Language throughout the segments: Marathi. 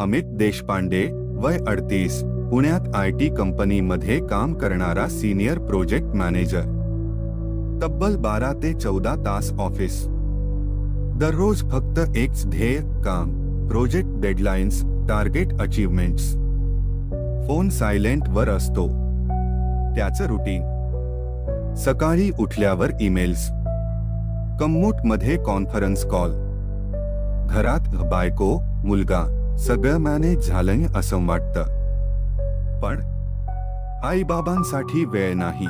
अमित देशपांडे वय अडतीस पुण्यात आय टी कंपनीमध्ये काम करणारा सिनियर प्रोजेक्ट मॅनेजर. तब्बल बारा ते चौदा तास ऑफिस. दररोज फक्त एकच ध्येय काम project deadlines target achievements. Phone silent वर असतो. त्याचं रुटीन. सकाळी उठल्यावर ईमेल्स. कम्मूटमध्ये conference call. घरात बायको मुलगा. सगळं मॅनेज झालंय असं वाटतं. पण आई बाबांसाठी वेळ नाही.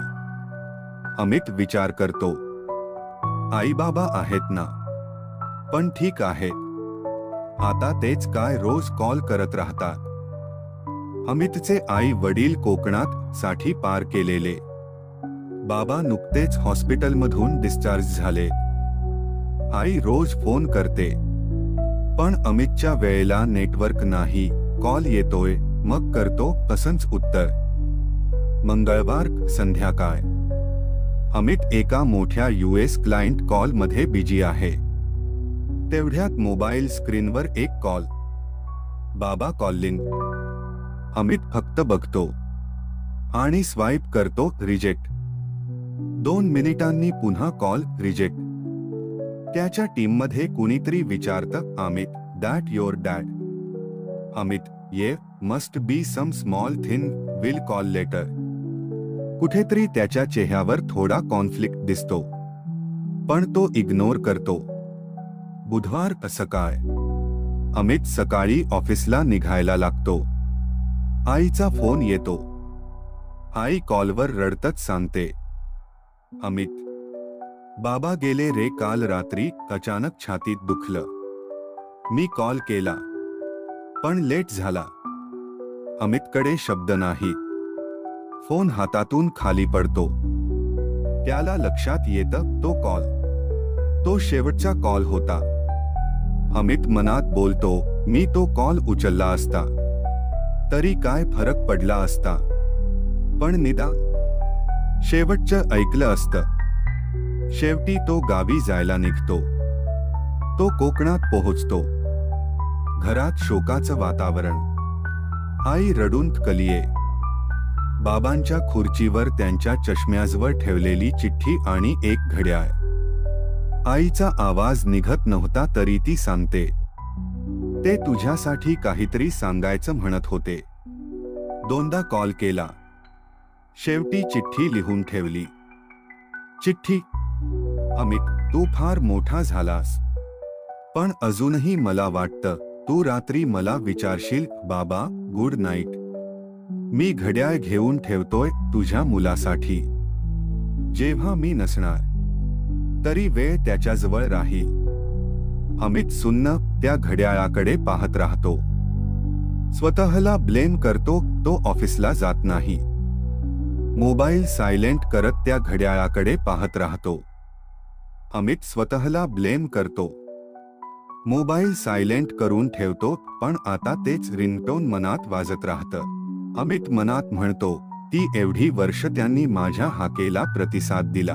अमित विचार करतो. आई बाबा आहेत ना? पण ठीक आहे. आता तेच काय रोज कॉल करत राहतात. अमितचे आई वडील कोकणात साठी पार केलेले. बाबा नुकतेच हॉस्पिटलमधून डिस्चार्ज झाले. आई रोज फोन करते. पण अमितच्या वेळेला नेटवर्क नाही. कॉल येतोय. मग करतो असंच उत्तर. मंगळवार संध्याकाळ. अमित एका मोठ्या युएस क्लायंट कॉलमध्ये बिझी बिजी आहे. तेवढ्यात मोबाईल स्क्रीनवर एक कॉल. बाबा कॉलिंग अमित फक्त बघतो. आणि स्वाईप करतो रिजेक्ट. दोन मिनिटांनी पुन्हा कॉल रिजेक्ट. त्याच्या टीममध्ये कुणीतरी विचारतं Amit that your dad Amit ये must be some small thing will call later कुठेतरी त्याच्या चेहऱ्यावर थोडा कॉन्फ्लिक्ट दिसतो. पण तो इग्नोर करतो. बुधवार सकाळ अमित सकाळी ऑफिसला निघायला लागतो. आईचा फोन येतो. आई कॉलवर रडतच सांगते. अमित बाबा गेले रे काल रात्री अचानक छातीत दुखलं. मी कॉल केला. पण लेट झाला. अमितकडे शब्द नाही. फोन हातातून खाली पडतो. त्याला लक्षात येतं तो कॉल. तो शेवटचा कॉल होता. अमित मनात बोलतो मी तो कॉल उचलला असता. तरी काय फरक पडला असता. पण निदा शेवटचं ऐकलं असतं. शेवटी तो गावी जायला निघतो. तो कोकणात पोहोचतो. घरात शोकाचं वातावरण. आई रडून कलिये. बाबांच्या खुर्चीवर त्यांच्या चष्म्याजवळ ठेवलेली चिठ्ठी आणि एक घड्याळ. आईचा आवाज निघत नव्हता तरी ती सांगते. ते तुझ्यासाठी काहीतरी सांगायचं म्हणत होते. दोनदा कॉल केला. शेवटी चिठ्ठी लिहून ठेवली. चिठ्ठी अमित तू फार मोठा झालास. पण अजूनही मला वाटतं तू रात्री मला विचारशील बाबा गुड नाईट. मी घड्याळ घेऊन ठेवतोय तुझ्या मुलासाठी. जेव्हा मी नसणार तरी वेळ त्याच्याजवळ राहील. अमित सुन्न त्या घड्याळाकडे पाहत राहतो. स्वतःला ब्लेम करतो तो ऑफिसला जात नाही. मोबाईल सायलेंट करत त्या घड्याळाकडे पाहत राहतो. अमित स्वतःला ब्लेम करतो. मोबाईल सायलेंट करून ठेवतो पण आता तेच रिंगटोन मनात वाजत राहतं. अमित मनात म्हणतो ती एवढी वर्ष त्यांनी माझ्या हाकेला प्रतिसाद दिला.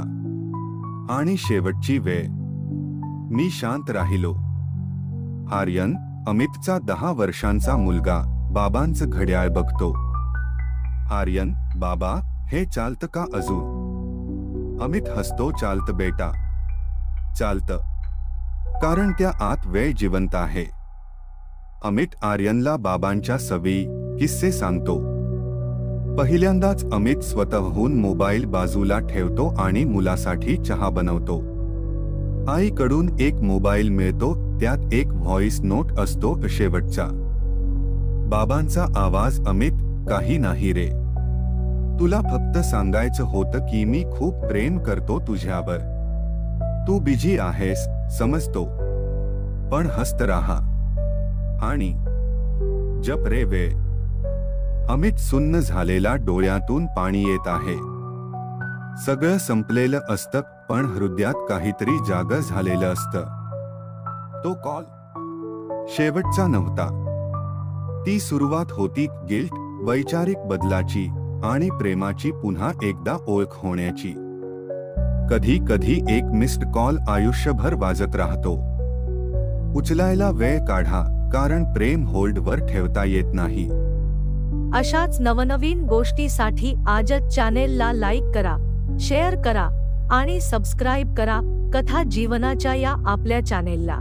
आणि शेवटची वेळ. मी शांत राहिलो. आर्यन अमितचा दहा वर्षांचा मुलगा बाबांचं घड्याळ बघतो. आर्यन बाबा हे चालतं का अजून? अमित हसतो चालत बेटा. चालतं. कारण त्या आत वेळ जिवंत आहे. अमित आर्यनला बाबांच्या सवी किस्से सांगतो. पहिल्यांदाच अमित स्वतःहून मोबाईल बाजूला ठेवतो आणि मुलासाठी चहा बनवतो. आईकडून एक मोबाईल मिळतो त्यात एक व्हॉइस नोट असतो शेवटचा. बाबांचा आवाज अमित काही नाही रे. तुला फक्त सांगायचं होतं की मी खूप प्रेम करतो तुझ्यावर. तू बिझी आहेस समजतो. पण हस्त राहा. आणि जप रे वेळ अमित सुन्न झालेला डोळ्यातून पाणी येत आहे. सगळं संपलेलं असतं पण हृदयात काहीतरी जाग झालेलं असतं. तो कॉल शेवटचा नव्हता. ती सुरुवात होती गिल्ट वैचारिक बदलाची आणि प्रेमाची पुन्हा एकदा ओळख होण्याची. कधी कधी एक मिस्ड कॉल आयुष्यभर वाजत राहतो. उचलायला वेळ काढा कारण प्रेम होल्डवर ठेवता येत नाही. अशाच नवनवीन गोष्टीसाठी आजच चॅनेलला लाईक करा शेअर करा आणि सबस्क्राईब करा कथा जीवनाच्या या आपल्या चॅनेलला